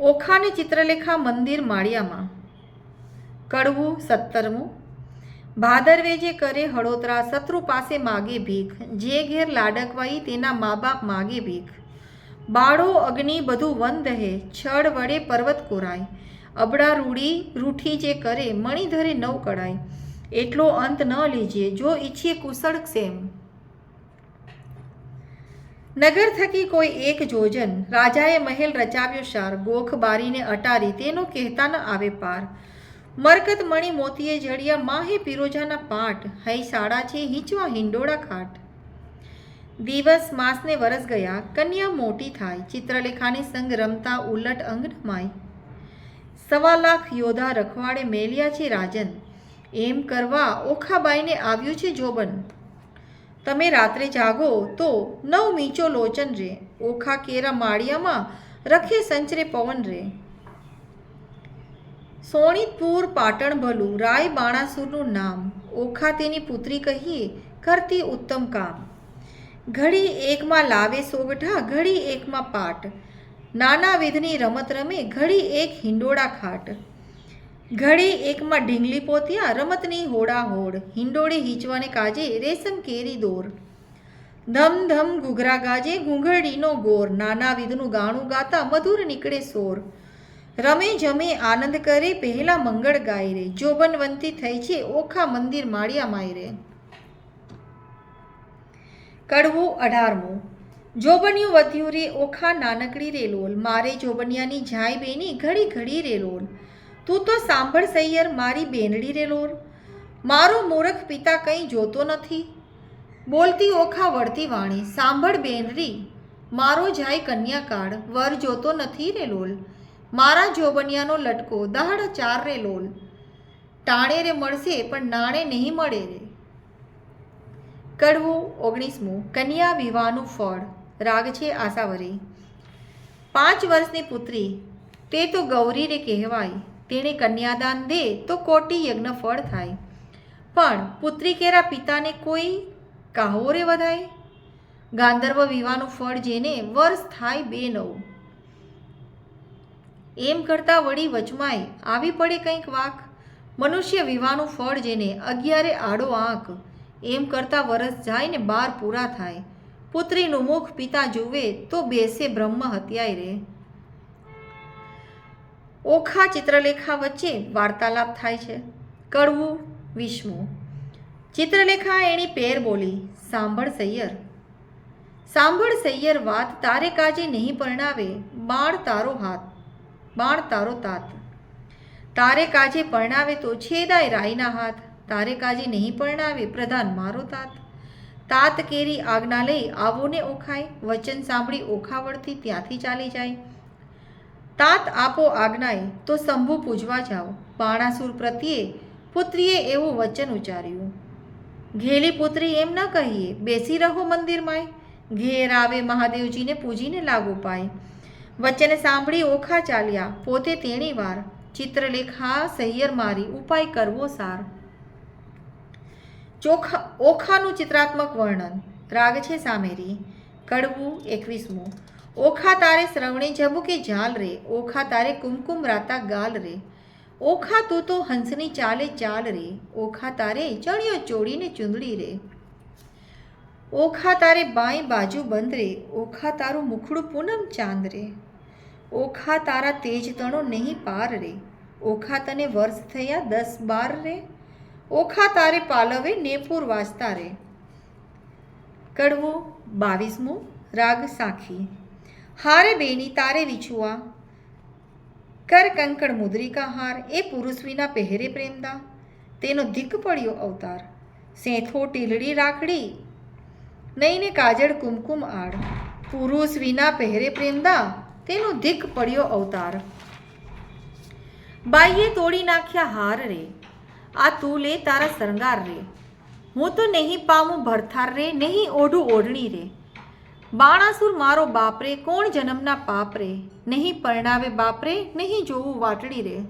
ઓખાની ચિત્રલેખા મંદિર માળિયામાં. કડવું, સત્તરમું. ભાદરવે જે કરે હળોતરા, શત્રુ પાસે માગે ભીખ. જે ઘેર લાડકવાઈ, તેના મા બાપ માગે ભીખ. બાળો, અગ્નિ બધું વન દહે છળ વડે પર્વત કોરાય. અબડા રૂડી, રૂઠી જે કરે, મણિધરે નવ કડાય એટલો અંત ન લીજે, જો ઈચ્છીએ કુશળ ક્ષેમ નગર થકી કોઈ એક જોજન રાજાએ મહેલ રચાવ્યો શાર, ગોખ બારીને અટારી, તેનો કહેતા ન આવે પાર. મરકત મણી મોતીએ જડિયા, માહે પિરોજાના પાટ હૈ સાડા છે હિંચવા હિંડોળા ખાટ. દિવસ માસને વરસ ગયા, કન્યા મોટી થાય, ચિત્રલેખાની સંગ રમતા ઉલટ અંગ નમાય સવા લાખ યોધા રખવાડે મેલ્યા છે રાજન, એમ કરવા ઓખાબાઈને આવ્યું છે જોબન. તમે રાત્રે જાગો તો નવ મીચો લોચન રે. ઓખા કેરા માળિયામાં રખે સંચરે પવન રે. સોણિતપુર પાટણ ભલું, રાય બાણાસુરનું નામ. ઓખા તેની પુત્રી કહીએ, કરતી ઉત્તમ કામ. ઘડી એકમાં લાવે સોગઠા, ઘડી એકમાં પાટ. નાના વિધની રમત રમે, ઘડી એક હિંડોળા ખાટ. ઘડી એકમાં ઢીંગલી પોતિયા, રમતની હોડા હોડ હિંડોળે હીચવાને કાજે, રેશમ કેરી દોર. ધમ ધમ ઘૂઘરા ગાજે ઘૂંઘળીનો ગોર. નાના વિધનું ગાણું ગાતા મધુર નીકળે સોર. રમે જમે આનંદ કરે, પહેલા મંગળ ગાય રે. જોબનવંતી થઈ છે, ઓખા મંદિર માળિયા માય રે. કડવું અઢારમું. જોબનિયું વધ્યું રે, ઓખા નાનકડી રે લોલ. મારે જોબનિયાની જાય બેની ઘડી ઘડી રે લોલ. તું તો સાંભળ સૈયર, મારી બેનડી રે લોલ. મારો મૂરખ પિતા કંઈ જોતો નથી. બોલતી ઓખા વળતી વાણી. સાંભળ બેનરી મારો જાય કન્યાકાળ. વર જોતો નથી રે લોલ. મારા જોબનિયાનો લટકો દહાડ ચાર રે લોલ. ટાણે રે મળશે, પણ નાણે નહીં મળે રે. કડવું ઓગણીસમું. કન્યા વિવાહનું ફળ. રાગ છે આશાવરી. પાંચ વર્ષની પુત્રી. તે તો ગૌરી રે કહેવાય. તેણે કન્યાદાન દે તો કોટી યજ્ઞ ફળ થાય. પણ પુત્રી કેરા પિતાને કોઈ કાહો રે વધાય? ગાંધર્વ વિવાહનું ફળ જેને વર્ષ થાય બે નવ. એમ કરતાં વળી વચમાય આવી પડે કંઈક વાક? મનુષ્ય વિવાહનું ફળ જેને અગિયારે આડો આંક, એમ કરતાં વરસ જાય ને બાર પૂરા થાય. પુત્રીનું મુખ પિતા જુએ તો બેસે બ્રહ્મ હત્યાય રે ઓખા ચિત્રલેખા વચ્ચે વાર્તાલાપ થાય છે. કડવું વિષ્ણુ ચિત્રલેખા એની પેર બોલી, સાંભળ સૈયર. સાંભળ સૈયર વાત તારે કાજે નહીં પરણાવે, બાણ તારો હાથ, બાણ તારો તાત. તારે કાજે પરણાવે તો છેદાય રાઈના હાથ, તારે કાજે નહીં પરણાવે પ્રધાન મારો તાત. તાત કેરી આજ્ઞા લઈ આવો ને ઓખાય, વચન સાંભળી ઓખાવડથી ત્યાંથી ચાલી જાય. તાત આપો આજ્ઞાએ તો શંભુ પૂજવા જાઓ. બાણાસુર પ્રત્યે પુત્રીએ એવું વચન ઉચ્ચાર્યું. ઘેલી પુત્રી એમ ન કહીએ, બેસી રહો મંદિરમાંય. ઘેર આવે મહાદેવજીને પૂજીને લાગુ પાય. વચન સાંભળી ઓખા ચાલ્યા, પોતે તેણી વાર. ચિત્રલેખા સહિયર મારી ઉપાય કરવો સાર. ચોખા, ઓખાનું ચિત્રાત્મક વર્ણન. રાગ છે સામેરી. કડવું એકવીસમું. ઓખા તારે શ્રવણે જબુકે જાલ રે? ઓખા તારે કુમકુમ રાતા ગાલ રે. ઓખા તું તો હંસની ચાલે ચાલ રે. ઓખા તારે ચણિયો ચોડીને ચૂંદડી રે. ઓખા તારે બાઈ બાજુ બંધ રે. ઓખા તારું મુખડું પૂનમ ચાંદ રે. ઓખા તારા તેજ તણો નહીં પાર રે. ઓખા તને વર્ષ થયા દસ બાર રે. ઓખા તારે પાલવે નેપુર વાંચતા રે. કડવું બાવીસમું રાગ સાખી. હારે બેની તારે વિછુઆ. કર કંકણ મુદ્રિકા હાર, એ પુરુષ વિના પહેરે પ્રેમદા. તેનો ધીક પડ્યો અવતાર. સેથો ટીલડી રાખડી. નહીં ને કાજળ કુમકુમ આડ. પુરુષ વિના પહેરે પ્રેમદા, તેનો ધીક પડ્યો અવતાર. બાઈએ તોડી નાખ્યા હાર રે. આ તું લે તારા શણગાર રે. હું તો નહીં પામું ભરથાર રે, નહીં ઓઢું ઓઢણી રે. બાણાસુર મારો બાપરે કોણ જન્મના પાપરે? નહીં પરણાવે બાપરે નહીં જોવું વાટડી રે.